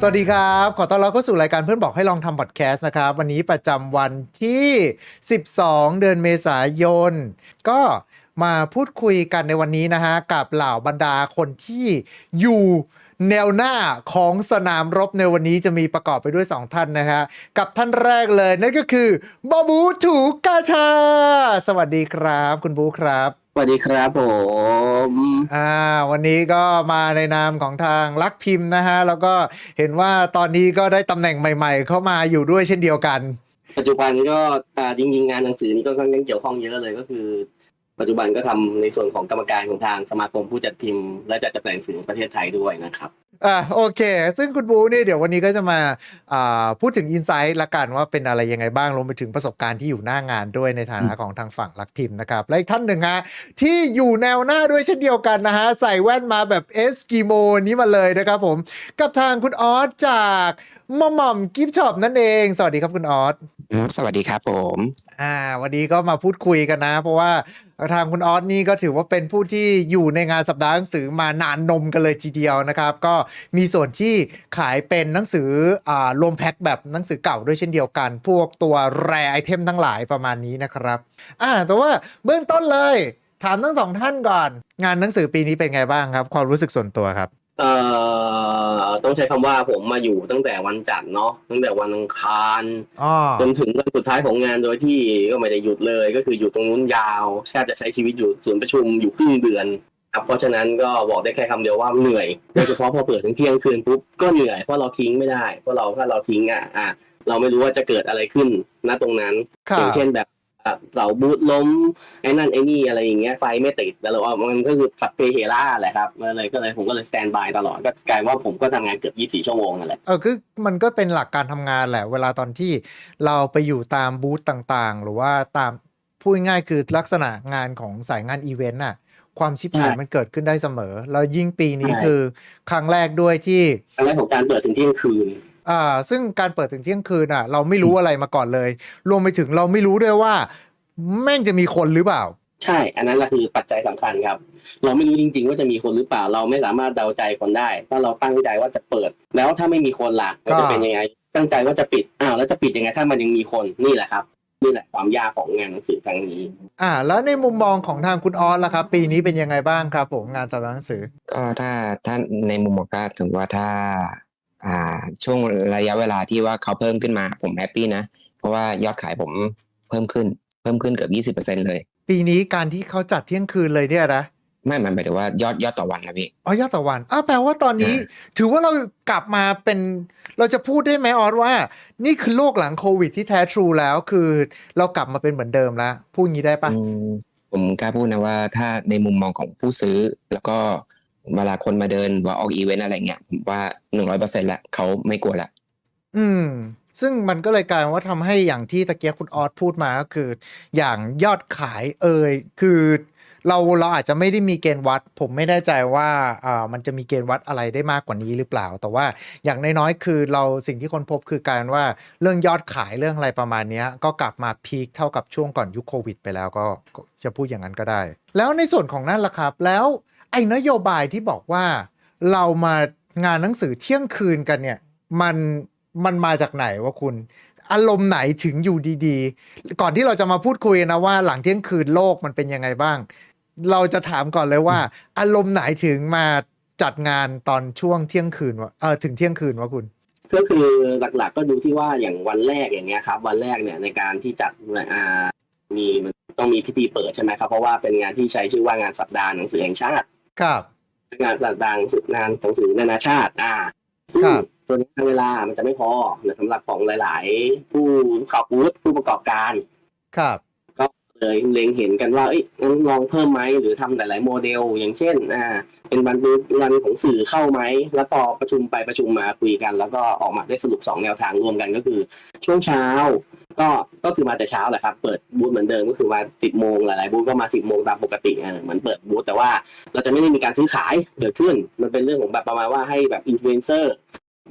สวัสดีครับ ขอต้อนรับเข้าสู่รายการเพื่อนบอกให้ลองทำพอดแคสต์นะครับ วันนี้ประจำวันที่ 12 เดือนเมษายน ก็มาพูดคุยกันในวันนี้นะฮะ กับเหล่าบรรดาคนที่อยู่แนวหน้าของสนามรบในวันนี้จะมีประกอบไปด้วย 2 ท่านนะฮะกับท่านแรกเลยนั่นก็คือบอบูถูกาชา สวัสดีครับ คุณบูครับ วัสดีครับผมอ่าวันนี้ก็มาในนามของทางลักพิมพ์นะฮะ แล้วก็เห็นว่าตอนนี้ก็ได้ตำแหน่งใหม่ ๆ เข้ามาอยู่ด้วยเช่นเดียวกัน ปัจจุบันก็อ่าจริงๆงานหนังสือนี่ก็ค่อนข้างเกี่ยวข้องเยอะเลยก็คือ ปัจจุบันก็ทำในส่วนของกรรมการของทางสมาคมผู้จัดพิมพ์ และจัดจำหน่ายหนังสือแห่งประเทศไทยด้วยนะครับอ่าโอเค ซึ่งคุณบูนี่เดี๋ยววันนี้ก็จะมาอ่าพูดถึงอินไซต์ละกันว่าเป็นอะไรยังไงบ้างรวมไปถึงประสบการณ์ที่อยู่หน้างานด้วยในฐานะของทางฝั่งลักพิมพ์นะครับ และอีกท่านหนึ่งฮะที่อยู่แนวหน้าด้วยเช่นเดียวกันนะฮะใส่แว่นมาแบบเอสกิโมนี้มาเลยนะครับผม กับทางคุณออสจากมอมมอมกิฟช็อปนั่นเอง สวัสดีครับคุณออสครับสวัสดีครับผม อ่า วันนี้ก็มาพูดคุยกันนะ เพราะว่า ทางคุณออสนี่ก็ถือว่าเป็นผู้ที่อยู่ในงานสัปดาห์หนังสือมานานนมกันเลยทีเดียวนะครับ ก็มีส่วนที่ขายเป็นหนังสืออ่ารวมแพ็คแบบหนังสือเก่าด้วยเช่นเดียวกัน พวกตัวแรไอเทมทั้งหลายประมาณนี้นะครับอ่าแต่ว่าเบื้องต้นเลย ถามทั้งสองท่านก่อน งานหนังสือปีนี้เป็นไงบ้างครับ ความรู้สึกส่วนตัวครับ เอ่อต้องใช้คำว่าผมมาอยู่ตั้งแต่วันจันทร์เนาะตั้งแต่วันอังคาร อ๋อจนถึงวันสุดท้ายของงานโดยที่ก็ไม่ได้หยุดเลย ก็คืออยู่ตรงนู้นยาวแทบจะใช้ชีวิตอยู่ศูนย์ประชุมอยู่ครึ่งเดือนครับเพราะฉะนั้นก็บอกได้แค่คำเดียวว่าเหนื่อยโดยเฉพาะพอเปิดถึงเที่ยงคืนปุ๊บก็เหนื่อยเพราะเราทิ้งไม่ได้เพราะเราถ้าเราทิ้งอะอะเราไม่รู้ว่าจะเกิดอะไรขึ้นณตรงนั้น ครัอบ ย่างเช่นแบบอะ เสาบูทล้มไอ้นั่นไอ้นี่อะไรอย่างเงี้ยไฟไม่ติดแต่เราว่ามันก็คือสัพเพเหระแหละครับก็เลยก็เลยผมก็เลยสแตนบายตลอดก็กลายว่าผมก็ทำงานเกือบ 24 ชั่วโมงนั่นแหละเออคือมันก็เป็นหลักการทำงานแหละ เวลาตอนที่เราไปอยู่ตามบูธต่างๆ หรือว่าตามพูดง่ายๆคือลักษณะงานของสายงานอีเวนต์น่ะความชิบหายใช่มันเกิดขึ้นได้เสมอ แล้วยิ่งปีนี้ใช่คือครั้งแรกด้วยที่ครั้งแรกของการเปิดถึงเที่ยงคืน อ่าซึ่งการเปิดถึงเที่ยงคืนอะ เราไม่รู้อะไรมาก่อนเลย รวมไปถึงเราไม่รู้ด้วยว่า แม่งจะมีคนหรือเปล่า ใช่ อันนั้นแหละคือปัจจัยสำคัญครับ เราไม่รู้จริง ๆ ว่าจะมีคนหรือเปล่า เราไม่สามารถเดาใจคนได้ถ้าเราตั้งใจว่าจะเปิด แล้วถ้าไม่มีคนล่ะก็ก็จะเป็นยังไง ตั้งใจว่าจะปิดอ้าวแล้วจะปิดยังไงถ้ามันยังมีคนนี่แหละครับนี่แหละความยากของงานหนังสือครั้งนี้ อ่า แล้วในมุมมองของทางคุณออสล่ะครับ ปีนี้เป็นยังไงบ้างครับผมงานสัปดาห์หนังสือ ก็ถ้าถ้าในมุมมองก็ถือว่าถ้าอ่า ช่วงระยะเวลาที่ว่าเขาเพิ่มขึ้นมาผมแฮปปี้นะ เพราะว่ายอดขายผมเพิ่มขึ้นเพิ่มขึ้นเกือบยี่สิบเปอร์เซ็นเลย ปีนี้การที่เขาจัดเที่ยงคืนเลยเนี่ยนะไม่มันหมายถึงว่ายอดยอดต่อวันนะพี่อ๋อยอดต่อวันอ้าวแปลว่าตอนนี้ ถือว่าเรากลับมาเป็นเราจะพูดได้ไหมออสว่า นี่คือโลกหลังโควิดที่แท้ทรูแล้วคือ เรากลับมาเป็นเหมือนเดิมแล้วพูดงี้ได้ปะอืมผมกล้าพูดนะว่าถ้าในมุมมองของผู้ซื้อแล้วก็ เวลาคนมาเดินว่าออกอีเวนต์อะไรเงี้ยผมว่าหนึ่งร้อยเปอร์เซ็นต์ละเขาไม่กลัวละอืม ซึ่งมันก็เลยกลายว่าทำให้อย่างที่ตะเกียบคุณออสพูดมาก็คือ อย่างยอดขายเอ่ยคือเราเราอาจจะไม่ได้มีเกณฑ์วัด ผมไม่แน่ใจว่าอ่ามันจะมีเกณฑ์วัดอะไรได้มากกว่านี้หรือเปล่า แต่ว่าอย่างน้อยๆคือเราสิ่งที่คนพบคือการว่าเรื่องยอดขายเรื่องอะไรประมาณนี้ก็กลับมาพีคเท่ากับช่วงก่อนยุคโควิด ไปแล้วก็จะพูดอย่างนั้นก็ได้ แล้วในส่วนของนั่นล่ะครับ แล้ว อ้นโยบายที่บอกว่าเรามางานหนังสือเที่ยงคืนกันเนี่ยมันมันมาจากไหนวะคุณ อารมณ์ไหนถึงอยู่ดีๆ ก่อนที่เราจะมาพูดคุยนะว่าหลังเที่ยงคืนโลกมันเป็นยังไงบ้าง เราจะถามก่อนเลยว่า อารมณ์ไหนถึงมาจัดงานตอนช่วงเที่ยงคืนวะเออถึงเที่ยงคืนวะคุณก็คือหลักๆก็ดูที่ว่าอย่างวันแรกอย่างเงี้ยครับ วันแรกเนี่ยในการที่จัดอ่ามีมันต้องมีพิธีเปิดใช่ไหมครับ เพราะว่าเป็นงานที่ใช้ชื่อว่างานสัปดาห์หนังสือแห่งชาติ ครับ งานสัปดาห์หนังสืองานหนังสือนานาชาติ อ่าซึ่งครับ ตัวนี้เวลามันจะไม่พอสำหรับของหลาย ๆ ผู้ขับบูธผู้ประกอบการ ครับก็เลยเล็งเห็นกันว่าเอ้ยงั้นลองเพิ่มไหมหรือทำหลาย ๆ โมเดล อย่างเช่น อ่า เป็นบันทึกรันของสื่อเข้าไหม แล้วพอประชุมไปประชุมมาคุยกัน แล้วก็ออกมาได้สรุปสองแนวทางรวมกันก็คือ ช่วงเช้า ก็ก็คือมาแต่เช้าแหละครับ เปิดบูธเหมือนเดิมก็คือมาสิบโมงหลายๆบูธก็มาสิบโมงตามปกติเออเหมือนเปิดบูธแต่ว่าเราจะไม่ได้มีการซื้อขายเกิดขึ้น มันเป็นเรื่องของแบบประมาณว่าให้แบบอินฟลูเอนเซอร์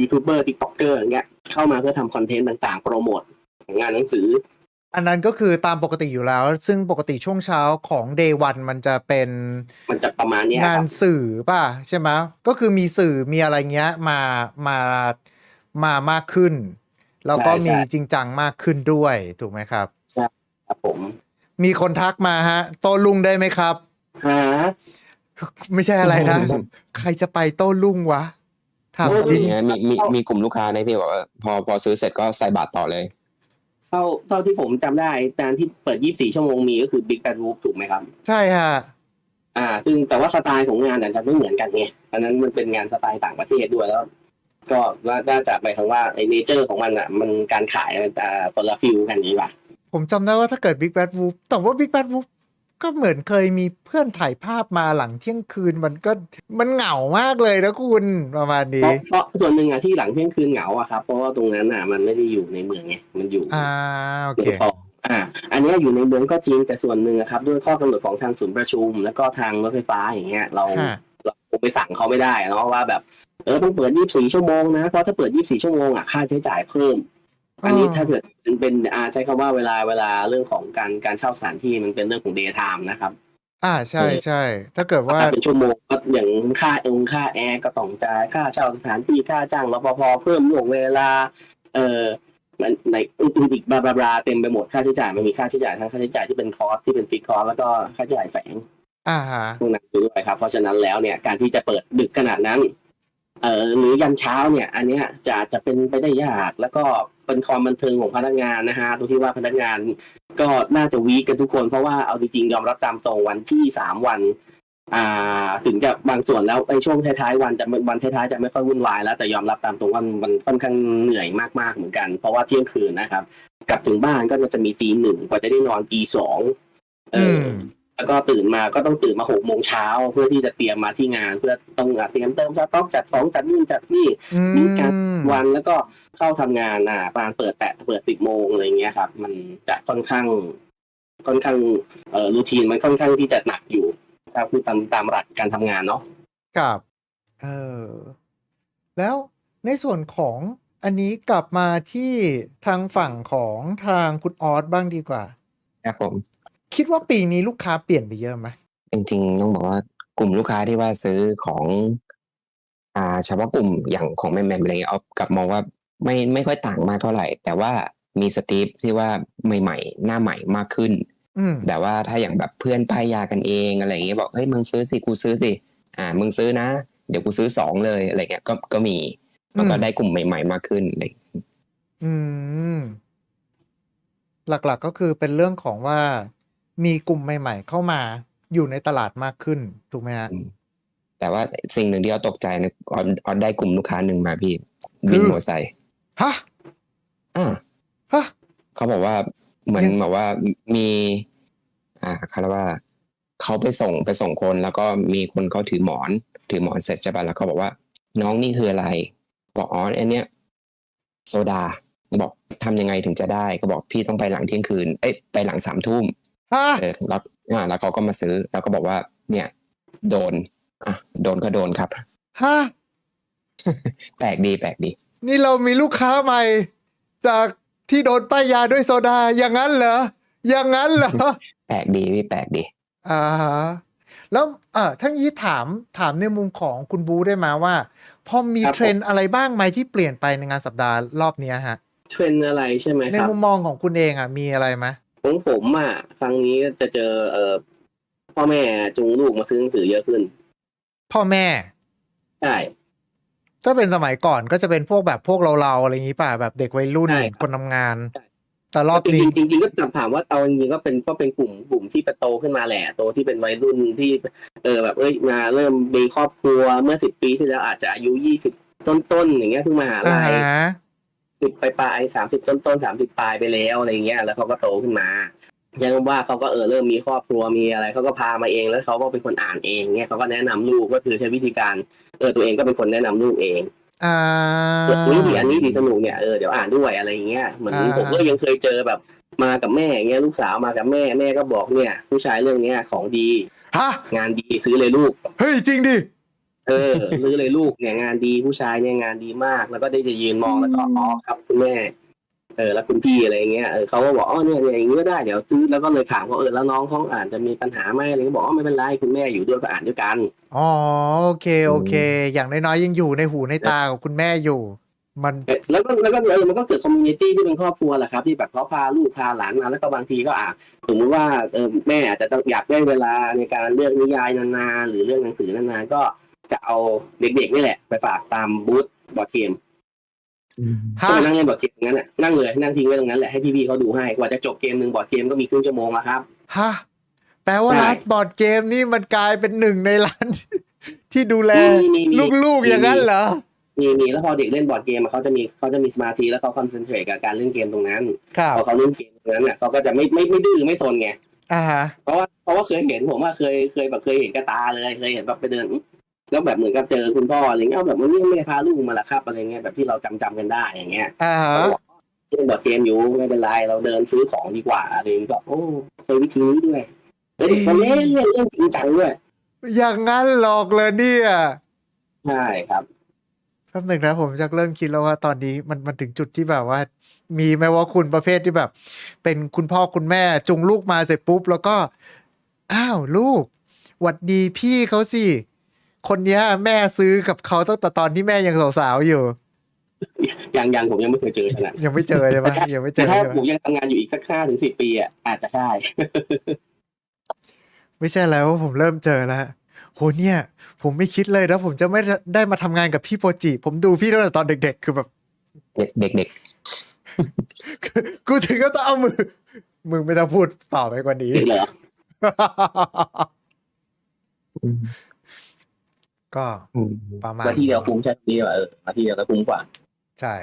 ยูทูบเบอร์ติ๊กต็อกเกอร์อย่างเงี้ยเข้ามาเพื่อทำคอนเทนต์ต่าง ๆ โปรโมทงานหนังสือ อันนั้นก็คือตามปกติอยู่แล้ว ซึ่งปกติช่วงเช้าของ day one มันจะเป็นมันจะประมาณเนี้ยคงานรับสื่อป่ะ ใช่ไหมก็คือมีสื่อมีอะไรเงี้ยมามา มามากขึ้น แล้วก็ใช่ใช่มีจริงจังมากขึ้นด้วยถูกไหมครับครับผม มีคนทักมาฮะ โต้รุ่งได้ไหมครับหาไม่ใช่อะไรนะใครจะไปโต้รุ่งวะถามจริงเนี่ยมีมีมีกลุ่มลูกค้านะพี่บอกว่าพอพอซื้อเสร็จก็ใส่บาทต่อเลย เท่าเท่าที่ผมจำได้การที่เปิด24ชั่วโมงมีก็คือ Big Bad Wolf ถูกไหมครับ ใช่ฮะอ่า ซึ่งแต่ว่าสไตล์ของงานอาจจะไม่เหมือนกันไงอันนั้นมันเป็นงานสไตล์ต่างประเทศด้วยแล้ว ก็น่าจะหมายถึงว่าไอ้เนเจอร์ของมันอะ มันการขายมันอ่าคนละฟิลกันนี้ป่ะผมจำได้ว่าถ้าเกิด Big Bad Wolf แต่ว่า Big Bad Wolf ก็เหมือนเคยมีเพื่อนถ่ายภาพมาหลังเที่ยงคืนมันก็มันเหงามากเลยนะคุณประมาณเพนี้ราะเพราะส่วนหนึ่งอะที่หลังเที่ยงคืนเหงาอะครับเพราะว่าตรงนั้นอะมันไม่ได้อยู่ในเมืองไงมันอยู่อ่าโอเมืเคองทองอ่า อันเนี้ยอยู่ในเมืองก็จริงแต่ส่วนหนึ่งอะครับด้วยข้อกำหนดของทางศูนย์ประชุม แล้วก็ทางรถไฟฟ้าอย่างเงี้ยเราฮะเราคงไปสั่งเขาไม่ได้เนาะว่าแบบ เออต้องเปิด24ชั่วโมงนะเพราะถ้าเปิด24ชั่วโมงอะค่าใช้จ่ายเพิ่ม อันนี้ถ้าเกิดเป็นเป็นอ่าใช้คำว่าเวลาเวลาเรื่องของการการเช่าสถานที่มันเป็นเรื่องของ day time นะครับ อ่าใช่ใช่ถ้าเกิดว่าถ้าเป็นชั่วโมงก็อย่างค่าเองค่าแอร์ก็ต้องจ่ายค่าเช่าสถานที่ค่าจ้างรปภเพิ่มล่วงเวลา เอ่อมันในอื่นๆอีกบลาบลาบลาเต็มไปหมดค่าใช้จ่ายมันมีค่าใช้จ่ายทั้งค่าใช้จ่ายที่เป็นคอสที่เป็นฟิกคอสแล้วก็ค่าใช้จ่ายแฝงอ่าฮะพวกนั้นด้วยครับ เพราะฉะนั้นแล้วเนี่ยการที่จะเปิดดึกขนาดนั้น เอ่อหรือยันเช้าเนี่ย อันเนี้ยจะจะเป็นไปได้ยากแล้วก็เป็นความบันเทิงของพนักงานนะฮะตรงที่ว่าพนักงานก็น่าจะวีกันทุกคนเพราะว่าเอาจริงๆยอมรับตามตรงวันที่สามวัน อ่าถึงจะบางส่วนแล้วไอ้ช่วงท้ายๆวันจะวันท้ายๆจะไม่ค่อยวุ่นวายแล้วแต่ยอมรับตามตรงว่ามันค่อนข้างเหนื่อยมากๆเหมือนกัน เพราะว่าเที่ยงคืนนะครับ กลับถึงบ้านก็จะมีตีหนึ่งกว่าจะได้นอนตีสองเออ แล้วก็ตื่นมาก็ต้องตื่นมาหกโมงเช้าเพื่อที่จะเตรียมมาที่งาน เพื่อต้องเตรียมเติมสต็อกจัดของจัดนู่นจัดนี่มีการวันแล้วก็เข้าทำงานอ่าประมาณเปิดแปดเปิดสิบโมงอะไรเงี้ยครับ มันจะค่อนข้างค่อนข้างเอ่อรูทีนมันค่อนข้างที่จะหนักอยู่ถ้าพูดตามตามหลักการทำงานเนาะกับเออแล้วในส่วนของอันนี้กลับมาที่ทางฝั่งของทางคุณออสบ้างดีกว่าครับผม คิดว่าปีนี้ลูกค้าเปลี่ยนไปเยอะไหมจริงๆต้องบอกว่ากลุ่มลูกค้าที่ว่าซื้อของอ่าเฉพาะกลุ่มอย่างของแมมแมมอะไรเงี้ยเอากลับมองว่าไม่ไม่ค่อยต่างมากเท่าไหร่ แต่ว่ามีสตีฟที่ว่าใหม่ๆ หน้าใหม่มากขึ้นอืมแต่ว่าถ้าอย่างแบบเพื่อนป้ายยากันเองอะไรอย่างเงี้ยบอกเฮ้ยมึงซื้อสิกูซื้อสิอ่ามึงซื้อนะ เดี๋ยวกูซื้อสองเลยอะไรเงี้ยก็ก็มีแล้วก็อืมได้กลุ่มใหม่ ๆ มากขึ้นอะไรอืม หลักๆก็คือเป็นเรื่องของว่า มีกลุ่มใหม่ ๆ เข้ามาอยู่ในตลาดมากขึ้นถูกไหมฮะแต่ว่าสิ่งหนึ่งที่เราตกใจนะออนออนได้กลุ่มลูกค้าหนึ่งมาพี่คือวินมอเตอร์ไซค์ฮะอ่าฮะเขาบอกว่าเหมือนยังแบบว่ามี อ่าเขาเรียกว่าเขาไปส่งไปส่งคนแล้วก็มีคนเขาถือหมอน ถือหมอนเสร็จใช่ป่ะแล้วเขาบอกว่า น้องนี่คืออะไร บอกอ๋ออันเนี้ย โซดาบอกทำยังไงถึงจะได้ ก็บอกพี่ต้องไปหลังเที่ยงคืน เอ้ยไปหลังสามทุ่มฮะ เออแล้วอ่าแล้วเขาก็มาซื้อ แล้วก็บอกว่า เนี่ย โดน อะโดนก็โดนครับฮะแปลกดีแปลกดี นี่เรามีลูกค้าใหม่ จากที่โดนป้ายยาด้วยโซดา อย่างนั้นเหรอ อย่างนั้นเหรอ แปลกดีพี่แปลกดี อ่าฮะแล้วเออทั้งนี้ถามถามในมุมของคุณบูได้มาว่า พอมีครับเทรนด์อะไรบ้างไหมที่เปลี่ยนไปในงานสัปดาห์รอบเนี้ยฮะ เทรนด์อะไรใช่ไหมในครับมุมมองของคุณเองอะมีอะไรไหม ของผมอะครั้งนี้จะเจอเอ่อพ่อแม่จูงลูกมาซื้อหนังสือเยอะขึ้น พ่อแม่ ใช่ ถ้าเป็นสมัยก่อนก็จะเป็นพวกแบบพวกเราๆอะไรอย่างนี้ป่ะแบบเด็กวัยรุ่นใช่ครับ คนทำงานใช่แต่รอบนี้จริงๆจริงๆก็ถามว่าเอาจริงๆก็เป็นก็เป็นกลุ่มกลุ่มที่โตขึ้นมาแหละโตที่เป็นวัยรุ่นที่ เออแบบเอ้ยมาเริ่มมีครอบครัวเมื่อสิบปีที่แล้วอาจจะอายุยี่สิบต้นๆอย่างเงี้ยเพิ่งมาหาอ่าลัยฮะ สิบไปปลายสามสิบต้นต้นสามสิบปลายไปแล้วอะไรเงี้ยแล้วเขาก็โตขึ้นมายังว่าเขาก็เออเริ่มมีครอบครัวมีอะไรเขาก็พามาเองแล้วเขาก็เป็นคนอ่านเองเนี่ยเขาก็แนะนำลูกก็คือใช้วิธีการเออตัวเองก็เป็นคนแนะนำลูกเองอ่าเออนี่ดีอันนี้ดีสนุกเนี่ยเออเดี๋ยวอ่านด้วยอะไรอย่างเงี้ยเหมือนอ่าผมก็ยังเคยเจอแบบมากับแม่อย่างเงี้ยลูกสาวมากับแม่แม่ก็บอกเนี่ย ผู้ชายเรื่องเนี้ยของดีฮะงานดีซื้อเลยลูกเฮ้ยจริงดิ เออซื้อเลยลูกเนี่ยงานดีผู้ชายเนี่ยงานดีมาก แล้วก็ได้จะยืนมองแล้วก็อ๋อครับคุณแม่เออแล้วคุณพี่อะไรอย่างเงี้ยเออเขาก็บอกอ๋อเนี่ยเนี่ยอย่างงี้ก็ได้เดี๋ยวซื้อแล้วก็เลยถามว่าเออแล้วน้องเขาอ่านจะมีปัญหาไหมอะไรก็บอกอ๋อไม่เป็นไรคุณแม่อยู่ด้วยก็อ่านด้วยกันอ๋อโอเคโอเค อย่างน้อยๆยังอยู่ในหูในตาของคุณแม่อยู่ มันเอ่อแล้วก็แล้วก็เออมันก็เกิดคอมมูนิตี้ที่เป็นครอบครัวแหละครับ ที่แบบเขาพาลูกพาหลานมาแล้วก็บางทีก็อะสมมติว่าเออแม่อาจจะต้องอยากได้เวลาในการเลือกนิยายนานๆหรือเรื่องหนังสือนานๆก็ จะเอาเด็กๆนี่แหละ ไปฝากตามบูธบอร์ดเกมฮะก็มานั่งเล่นบอร์ดเกมตรงนั้นน่ะนั่งเลยนั่งทิ้งไว้ตรงนั้นแหละให้พี่ๆเขาดูให้กว่าจะจบเกมหนึ่งบอร์ดเกมก็มีครึ่งชั่วโมงอะครับฮะแปลว่าใช่ร้านบอร์ดเกมนี่มันกลายเป็นหนึ่งในร้าน ที่ดูแลมีมีมีลูกๆอย่างนั้นเหรอมีมีแล้วพอเด็กเล่นบอร์ดเกมอะเขาจะมีเขาจะมีสมาธิแล้วเขาคอนเซนเทรตกับการเล่นเกมตรงนั้นครับพอเขาเล่นเกมตรงนั้นน่ะเขาก็จะไม่ไม่ไม่ดื้อไม่ซนไงอ่าฮะเพราะว่าเพราะว่าเคยเห็นผมว่าเคยเคยแบบเคยเห็นกระตาเลยเคยเห็นแบบไปเดินอื้อ แล้วแบบเหมือนกับเจอคุณพ่ออะไรเงี้ยเอาแบบวันนี้ไม่ได้พาลูกมาละครับอะไรเงี้ยแบบที่เราจำจำกันได้อย่างเงี้ยอ่าฮะเขาบอกเล่นบอร์ดเกมอยู่ไม่เป็นไรเราเดินซื้อของดีกว่าอะไรเงี้ยก็โอ้เคยวิธีนี้ด้วยเล่นเล่นเล่นเล่นจริงจังด้วยอย่างนั้นหลอกเลยเนี่ยใช่ครับแป๊บหนึ่งนะผมจะเริ่มคิดแล้วว่าตอนนี้มันมันถึงจุดที่แบบว่า มีไหมว่าคุณประเภทที่แบบ เป็นคุณพ่อคุณแม่จุงลูกมาเสร็จปุ๊บ แล้วก็ อ้าวลูกหวัดดีพี่เขาสิ คนเนี้ย แม่ซื้อกับเขาตั้งแต่ตอนที่แม่ยังสาวๆอยู่ ยังยังผมยังไม่เคยเจอขนาดนั้นยังไม่เจอใช่ไหมยังไม่เจแต่อถ้าใช่ไหมผมยังทำงานอยู่อีกสักห้าถึงสิบปีอะอาจจะใช่ไม่ใช่แล้วผมเริ่มเจอแล้วโหเนี่ย ผมไม่คิดเลยนะผมจะไม่ได้มาทำงานกับพี่โปจิ ผมดูพี่ตั้งแต่ตอนเด็ก ๆ คือแบบเด็กเด็กเด็กกูถึงก็ต้องเอามือมึงไม่ต้องพูดต่อไปกว่านี้เหรออืม ก็อืมประมาณมาที่เดียวคุ้มใช่ที่เดียวเออมาที่เดียวก็คุ้มกว่า ใช่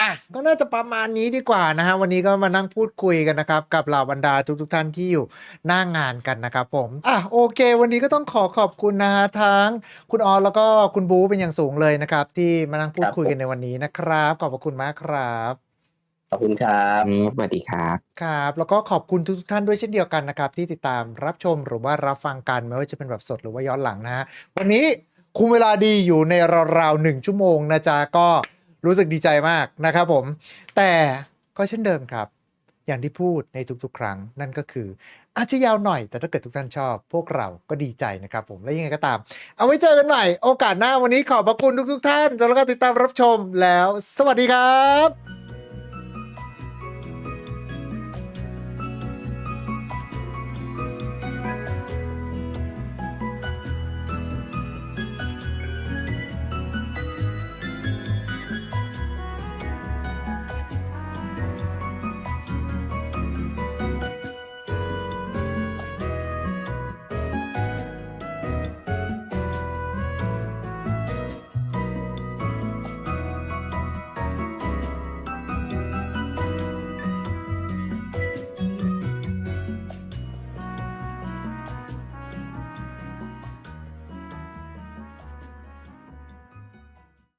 อะก็น่าจะประมาณนี้ดีกว่านะฮะวันนี้ก็มานั่งพูดคุยกันนะครับ กับเหล่าบรรดาทุกๆท่านที่อยู่หน้างานกันนะครับผมอะโอเค วันนี้ก็ต้องขอขอบคุณนะฮะทั้งคุณออนแล้วก็คุณบูเป็นอย่างสูงเลยนะครับ ที่มานั่งพูดคุยกันในวันนี้นะครับ ขอบพระคุณมากครับขอบคุณครับอืมสวัสดีครับ ครับ แล้วก็ขอบคุณทุกๆท่านด้วยเช่นเดียวกันนะครับ ที่ติดตามรับชมหรือว่ารับฟังกันไม่ว่าจะเป็นแบบสดหรือว่าย้อนหลังนะฮะวันนี้ คุมเวลาดีอยู่ในราวๆหนึ่งชั่วโมงนะจ๊ะก็รู้สึกดีใจมากนะครับผม แต่ก็เช่นเดิมครับ อย่างที่พูดในทุกๆ ครั้งนั่นก็คือ อาจจะยาวหน่อย แต่ถ้าเกิดทุกท่านชอบ พวกเราก็ดีใจนะครับผมและยังไงก็ตาม เอาไว้เจอกันใหม่ โอกาสหน้าวันนี้ขอบพระคุณทุกๆ ท่านแล้วก็ติดตามรับชมแล้ว สวัสดีครับ